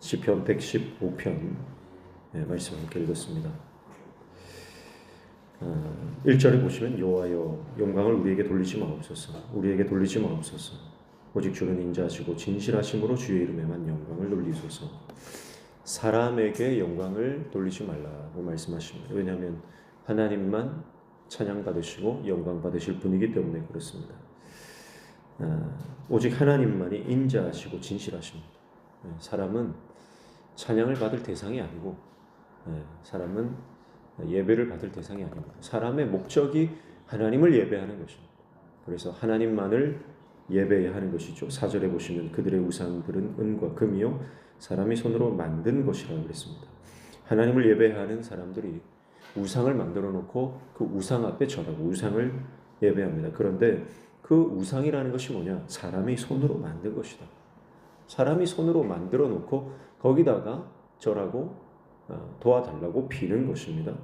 시편 115편 네, 말씀 함께 읽었습니다. 어, 1절에 보시면 여호와여 영광을 우리에게 돌리지 마옵소서 우리에게 돌리지 마옵소서 오직 주는 인자하시고 진실하심으로 주의 이름에만 영광을 돌리소서 사람에게 영광을 돌리지 말라고 말씀하십니다. 왜냐하면 하나님만 찬양 받으시고 영광 받으실 분이기 때문에 그렇습니다. 아, 오직 하나님만이 인자하시고 진실하십니다. 네, 사람은 찬양을 받을 대상이 아니고 네, 사람은 예배를 받을 대상이 아닙니다. 사람의 목적이 하나님을 예배하는 것입니다. 그래서 하나님만을 예배해야 하는 것이죠. 사절에 보시면 그들의 우상들은 은과 금이요 사람이 손으로 만든 것이라고 그랬습니다. 하나님을 예배하는 사람들이 우상을 만들어 놓고 그 우상 앞에 절하고 우상을 예배합니다. 그런데 그 우상이라는 것이 뭐냐? 사람이 손으로 만든 것이다. 사람이 손으로 만들어 놓고 거기다가 절하고 어, 도와달라고 비는 것입니다.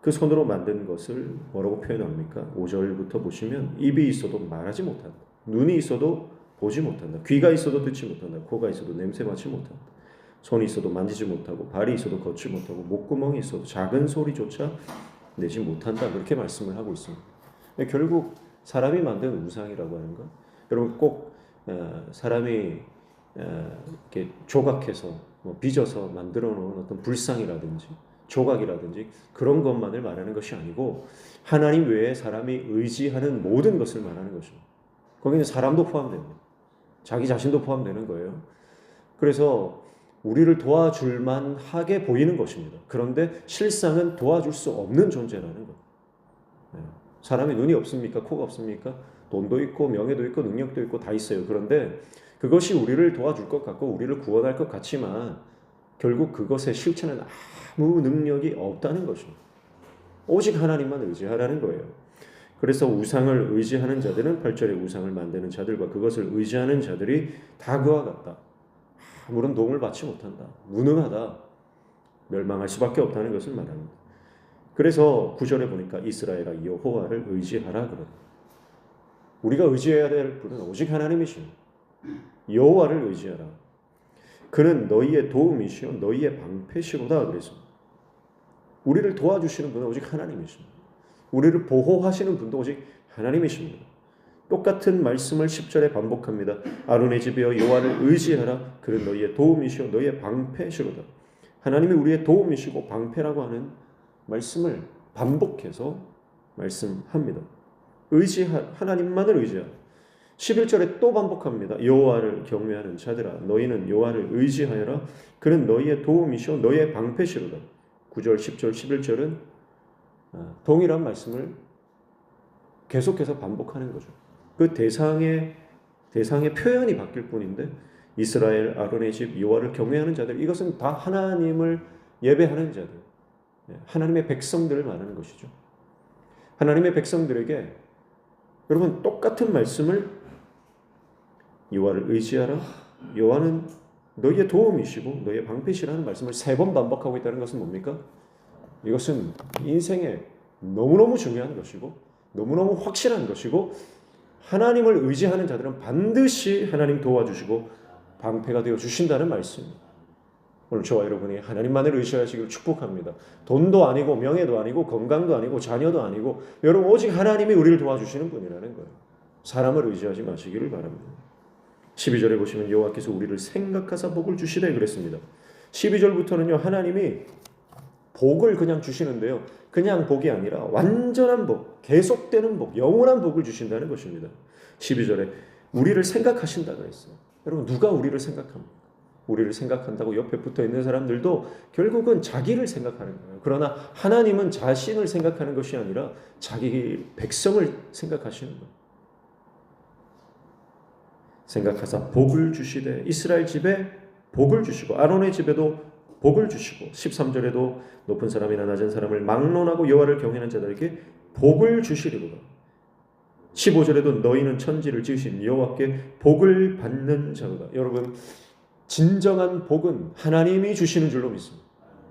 그 손으로 만든 것을 뭐라고 표현합니까? 5절부터 보시면 입이 있어도 말하지 못한다. 눈이 있어도 보지 못한다. 귀가 있어도 듣지 못한다. 코가 있어도 냄새 맡지 못한다. 손이 있어도 만지지 못하고 발이 있어도 걷지 못하고 목구멍이 있어도 작은 소리조차 내지 못한다. 그렇게 말씀을 하고 있습니다. 결국 사람이 만든 우상이라고 하는 것. 여러분 꼭 어, 사람이 어, 이렇게 조각해서 뭐 빚어서 만들어 놓은 어떤 불상이라든지 조각이라든지 그런 것만을 말하는 것이 아니고 하나님 외에 사람이 의지하는 모든 것을 말하는 것입니다. 거기는 사람도 포함됩니다. 자기 자신도 포함되는 거예요. 그래서 우리를 도와줄 만하게 보이는 것입니다. 그런데 실상은 도와줄 수 없는 존재라는 것. 네. 사람이 눈이 없습니까? 코가 없습니까? 돈도 있고 명예도 있고 능력도 있고 다 있어요. 그런데 그것이 우리를 도와줄 것 같고 우리를 구원할 것 같지만 결국 그것의 실체는 아무 능력이 없다는 것입니다. 오직 하나님만 의지하라는 거예요. 그래서 우상을 의지하는 자들은 8절에 우상을 만드는 자들과 그것을 의지하는 자들이 다 그와 같다. 아무런 도움을 받지 못한다. 무능하다. 멸망할 수밖에 없다는 것을 말합니다. 그래서 9절에 보니까 이스라엘아 여호와를 의지하라 그러 우리가 의지해야 될 분은 오직 하나님이십니다. 여호와를 의지하라. 그는 너희의 도움이시요 너희의 방패시로다 그래서 우리를 도와주시는 분은 오직 하나님이십니다. 우리를 보호하시는 분도 오직 하나님이십니다. 똑같은 말씀을 10절에 반복합니다. 아론의 집이여 여호와를 의지하라. 그는 너희의 도움이시요 너희의 방패시로다. 하나님이 우리의 도움이시고 방패라고 하는 말씀을 반복해서 말씀합니다. 의지하 하나님만을 의지하라. 11절에 또 반복합니다. 여호와를 경외하는 자들아 너희는 여호와를 의지하여라 그는 너희의 도움이시오 너희의 방패시로다. 9절, 10절, 11절은 동일한 말씀을 계속해서 반복하는 거죠. 그 대상의 대상의 표현이 바뀔 뿐인데 이스라엘 아론의 집 여호와를 경외하는 자들 이것은 다 하나님을 예배하는 자들 예, 하나님의 백성들을 말하는 것이죠. 하나님의 백성들에게 여러분 똑같은 말씀을 여호와를 의지하라. 여호와는 너희의 도움이시고 너희의 방패시라는 말씀을 세 번 반복하고 있다는 것은 뭡니까? 이것은 인생에 너무너무 중요한 것이고 너무너무 확실한 것이고 하나님을 의지하는 자들은 반드시 하나님 도와주시고 방패가 되어 주신다는 말씀입니다. 오늘 저와 여러분이 하나님만을 의지하시기를 축복합니다. 돈도 아니고 명예도 아니고 건강도 아니고 자녀도 아니고 여러분 오직 하나님이 우리를 도와주시는 분이라는 거예요. 사람을 의지하지 마시기를 바랍니다. 12절에 보시면 여호와께서 우리를 생각하사 복을 주시되 그랬습니다. 12절부터는요. 하나님이 복을 그냥 주시는데요. 그냥 복이 아니라 완전한 복, 계속되는 복, 영원한 복을 주신다는 것입니다. 12절에 우리를 생각하신다 그랬어요. 여러분 누가 우리를 생각합니까? 우리를 생각한다고 옆에 붙어 있는 사람들도 결국은 자기를 생각하는 거예요. 그러나 하나님은 자신을 생각하는 것이 아니라 자기 백성을 생각하시는 거예요. 생각하사 복을 주시되 이스라엘 집에 복을 주시고 아론의 집에도 복을 주시고 13절에도 높은 사람이나 낮은 사람을 막론하고 여호와를 경외하는 자들에게 복을 주시리로다. 15절에도 너희는 천지를 지으신 여호와께 복을 받는 자로다. 여러분 진정한 복은 하나님이 주시는 줄로 믿습니다.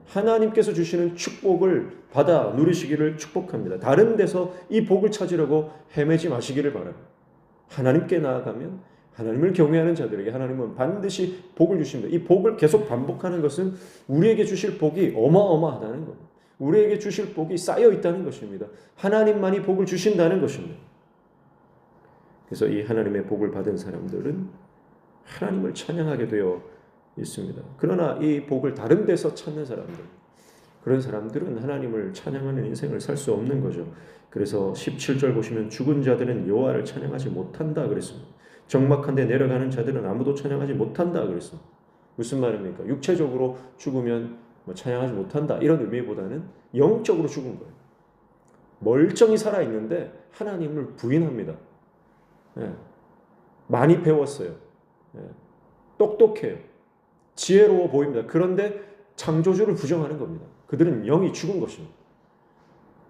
하나님께서 주시는 축복을 받아 누리시기를 축복합니다. 다른 데서 이 복을 찾으려고 헤매지 마시기를 바랍니다. 하나님께 나아가면 하나님을 경외하는 자들에게 하나님은 반드시 복을 주십니다. 이 복을 계속 반복하는 것은 우리에게 주실 복이 어마어마하다는 겁니다. 우리에게 주실 복이 쌓여 있다는 것입니다. 하나님만이 복을 주신다는 것입니다. 그래서 이 하나님의 복을 받은 사람들은 하나님을 찬양하게 되어 있습니다. 그러나 이 복을 다른 데서 찾는 사람들, 그런 사람들은 하나님을 찬양하는 인생을 살 수 없는 거죠. 그래서 17절 보시면 죽은 자들은 여호와를 찬양하지 못한다 그랬습니다. 적막한 데 내려가는 자들은 아무도 찬양하지 못한다 그랬어. 무슨 말입니까? 육체적으로 죽으면 뭐 찬양하지 못한다 이런 의미보다는 영적으로 죽은 거예요. 멀쩡히 살아 있는데 하나님을 부인합니다. 예. 많이 배웠어요. 예. 똑똑해요. 지혜로워 보입니다. 그런데 창조주를 부정하는 겁니다. 그들은 영이 죽은 것입니다.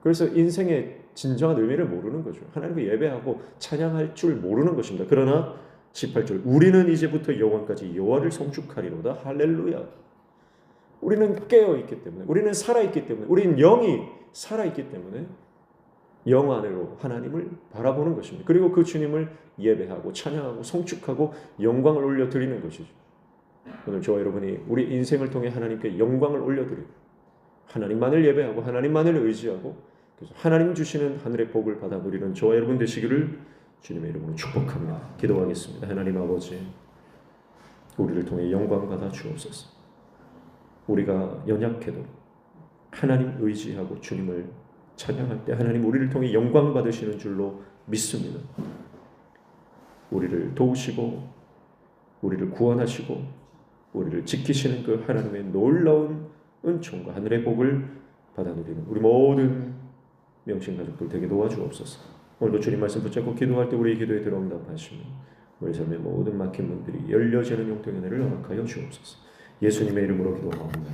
그래서 인생의 진정한 의미를 모르는 거죠. 하나님을 예배하고 찬양할 줄 모르는 것입니다. 그러나 18절 우리는 이제부터 영원까지 여호와를 성축하리로다 할렐루야. 우리는 깨어 있기 때문에 우리는 살아 있기 때문에 우리는 영이 살아 있기 때문에 영 안으로 하나님을 바라보는 것입니다. 그리고 그 주님을 예배하고 찬양하고 성축하고 영광을 올려 드리는 것이죠. 오늘 저와 여러분이 우리 인생을 통해 하나님께 영광을 올려 드리고 하나님만을 예배하고 하나님만을 의지하고 그래서 하나님 주시는 하늘의 복을 받아 누리는 저와 여러분 되시기를 주님의 이름으로 축복합니다. 기도하겠습니다. 하나님 아버지, 우리를 통해 영광 받아 주옵소서. 우리가 연약해도 하나님 의지하고 주님을 찬양할 때 하나님 우리를 통해 영광 받으시는 줄로 믿습니다. 우리를 도우시고 우리를 구원하시고 우리를 지키시는 그 하나님의 놀라운 은총과 하늘의 복을 받아 누리는 우리 모든 명신 가족들 되게 도와주옵소서. 오늘도 주님 말씀 붙잡고 기도할 때 우리의 기도에 들어응답하시며 우리 삶의 모든 막힌 문들이 열려지는 용통의 은혜를 허락하여 주옵소서. 예수님의 이름으로 기도합니다.